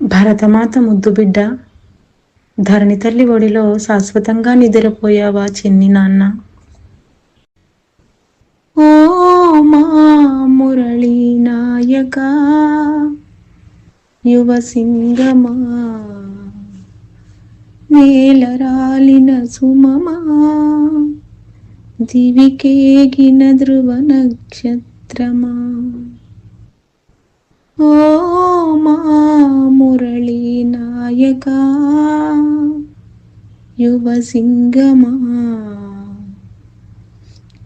భరతమాత ముద్దు బిడ్డ ధరణి తల్లి ఒడిలో శాశ్వతంగా నిద్రపోయావా చిన్ని నాన్న? ఓ మా మురళీ నాయక యువ సింగమా నేలరాలిన సుమమా దివికేగిన ధ్రువ నక్షత్రమా? ఓ మా మురళీ నాయక యువ సింగమా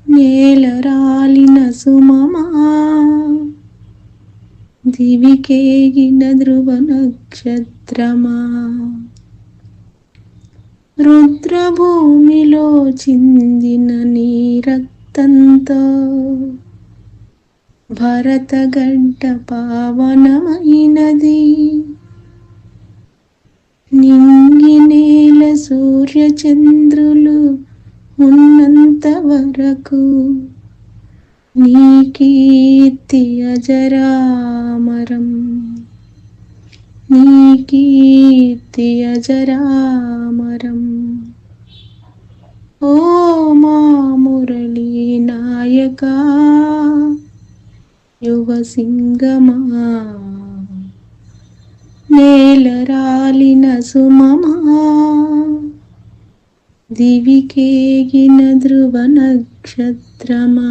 నేలరాలిన సుమమా? దివికేగిన ధ్రువ నక్షత్రమా రుద్రభూమిలో చిందిన నీ రక్తంతో భరతగడ్డ పావనమైనది. నింగి నేల సూర్యచంద్రులు ఉన్నంత వరకు నీ కీర్తి అజరామరం. నీ కీర్తి అజరామరం. ఓ మా మురళీ నాయకా యువ సింగమా నేలరాలిన సుమమా? దివికేగిన ధ్రువ నక్షత్రమా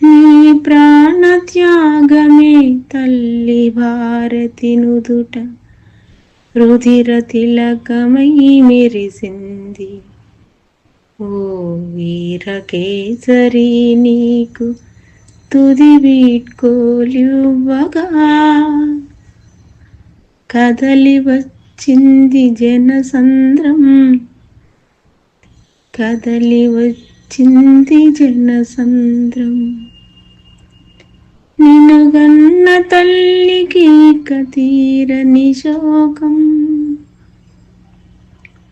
నీ ప్రాణత్యాగమే తల్లి భారతి నుదుట రుధిర తిలకమై మెరిసింది. ఓ వీరకేసరి నీకు తుది వీడ్కోలివ్వగా కదలి వచ్చింది జనసంద్రం. కదలి వచ్చింది జనసంద్రం. నినుగన్న తల్లికి కతీరని శోకం.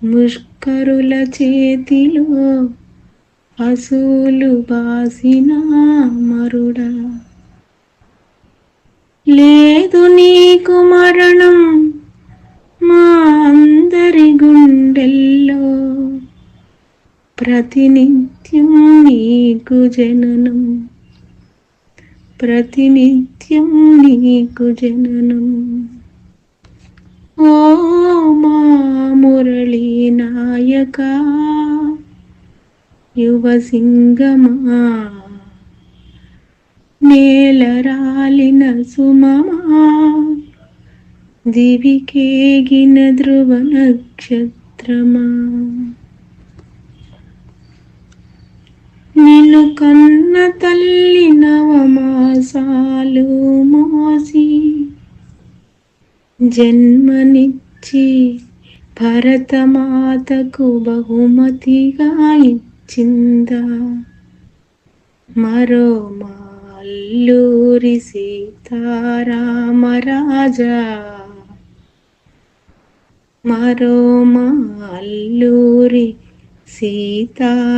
ముష్కరుల చేతిలో అసూలు బాసిన మరుడా. లేదు నీకు మరణం మా అందరి గుండెల్లో. ప్రతినిత్యం నీకు జననం. ప్రతినిత్యం నీకు జననం ఓ మా మురళీ నాయక యువ సింగమా నేలరాలిన సుమమా? దివికేగిన ధ్రువ నక్షత్రమా? నిన్ను కన్న తల్లి నవమాసాలు మోసి జన్మనిచ్చి భరతమాతకు బహుమతిగా ఇచ్చిందా? మరో మాల్లూరి సీతారామరాజా. మరో మాల్లూరి సీతారామరాజా.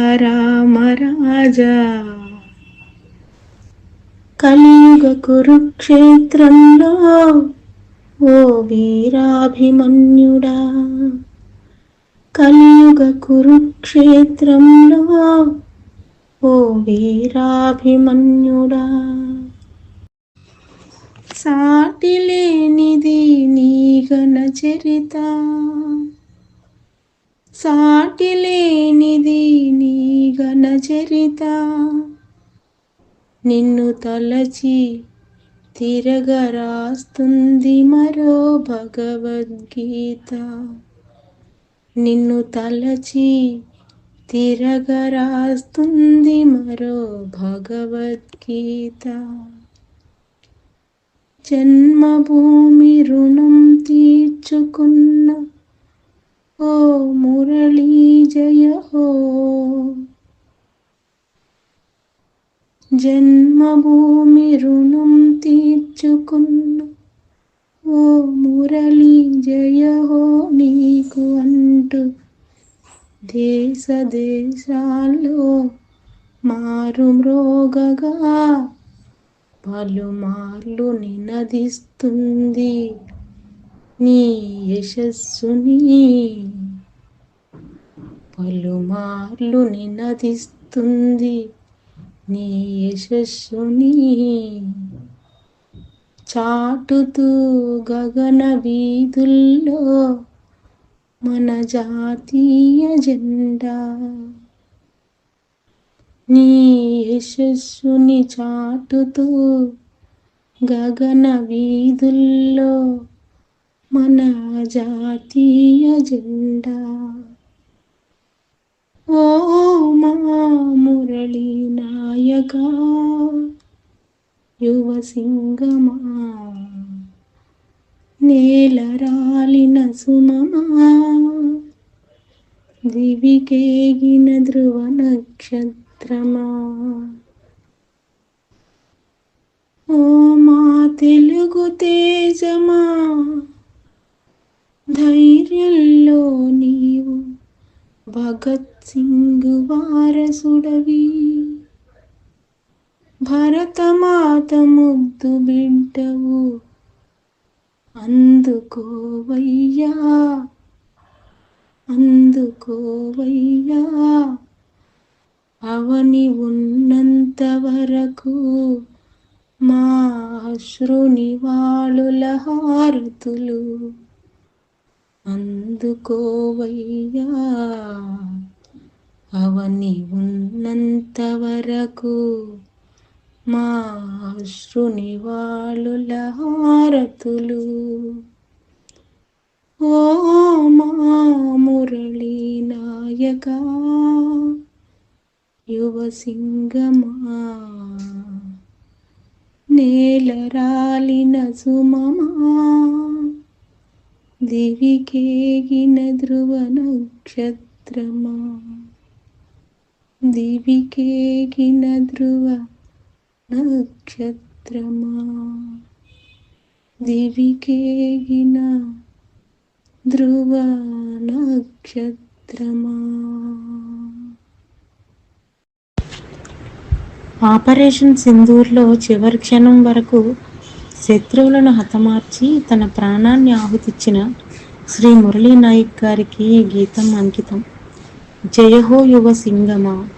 కలియుగ కురుక్షేత్రంలో వీరాభిమన్యుడా. కలియుగ కురుక్షేత్రంలో ఓ వీరాభిమన్యుడా. సాటి లేనిది నీగన చరిత. సాటి లేనిది నీగన చరిత. నిన్ను తలచి తిరగరాస్తుంది మరో భగవద్గీత. నిన్ను తలచి తిరగరాస్తుంది మరో భగవద్గీత. జన్మభూమి రుణం తీర్చుకున్న ఓ మురళీ జయ హో. జన్ ఓ మురళి జయ హో నీకు అంటూ దేశ దేశాల్లో మారు మ్రోగగా పలుమార్లు నినదిస్తుంది నీ యశస్సుని. పలుమార్లు నినదిస్తుంది నీ యశస్సుని. చాటుతూ గగన వీధుల్లో మన జాతీయ జెండా. నీ యశస్సుని చాటుతూ గగన వీధుల్లో మన జాతీయ జెండా. ఓ మా మురళీ నాయక యువ సింగమా రాలిన సుమమా దివికేగిన ధ్రువ నక్షత్రమా ఓ మా తెలుగు తేజమా ధైర్యంలో నీవు భగత్ సింగ్ వారసుడవి భరతమాత ముద్దు బిడ్డవు అందుకోవయ్యా అందుకోవయ్యా. అవని ఉన్నంత వరకు మా అశ్రుని వాళుల హారతులు అందుకోవయ్యా. అవని ఉన్నంత వరకు మా అశ్రుని హారతులు. ఓ మా మురళీ నాయక యువ సింగమా. నేల సుమమా. దివికేగిన ధ్రువ నక్షత్రమా. దివికేగిన ధ్రువ నక్షత్రమా? దివికేగిన ధ్రువ నక్షత్రమా? ఆపరేషన్ సింధూర్లో చివరి క్షణం వరకు శత్రువులను హతమార్చి తన ప్రాణాన్ని ఆహుతిచ్చిన శ్రీ మురళీ నాయక్ గారికి ఈ గీతం అంకితం. జయహో యువ సింగమా?